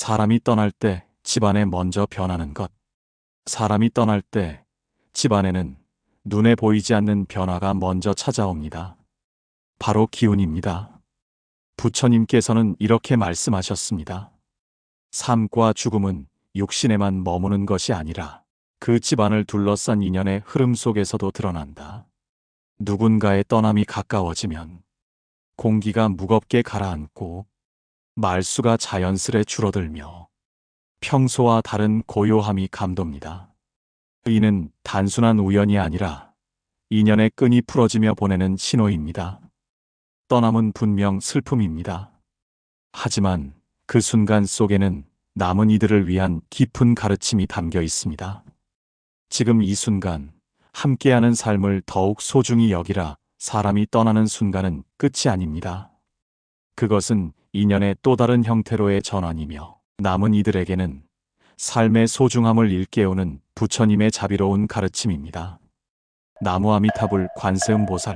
사람이 떠날 때 집안에 먼저 변하는 것. 사람이 떠날 때 집안에는 눈에 보이지 않는 변화가 먼저 찾아옵니다. 바로 기운입니다. 부처님께서는 이렇게 말씀하셨습니다. 삶과 죽음은 육신에만 머무는 것이 아니라 그 집안을 둘러싼 인연의 흐름 속에서도 드러난다. 누군가의 떠남이 가까워지면 공기가 무겁게 가라앉고 말수가 자연스레 줄어들며 평소와 다른 고요함이 감돕니다. 이는 단순한 우연이 아니라 인연의 끈이 풀어지며 보내는 신호입니다. 떠남은 분명 슬픔입니다. 하지만 그 순간 속에는 남은 이들을 위한 깊은 가르침이 담겨 있습니다. 지금 이 순간 함께하는 삶을 더욱 소중히 여기라 사람이 떠나는 순간은 끝이 아닙니다. 그것은 인연의 또 다른 형태로의 전환이며 남은 이들에게는 삶의 소중함을 일깨우는 부처님의 자비로운 가르침입니다. 나무 아미타불 관세음보살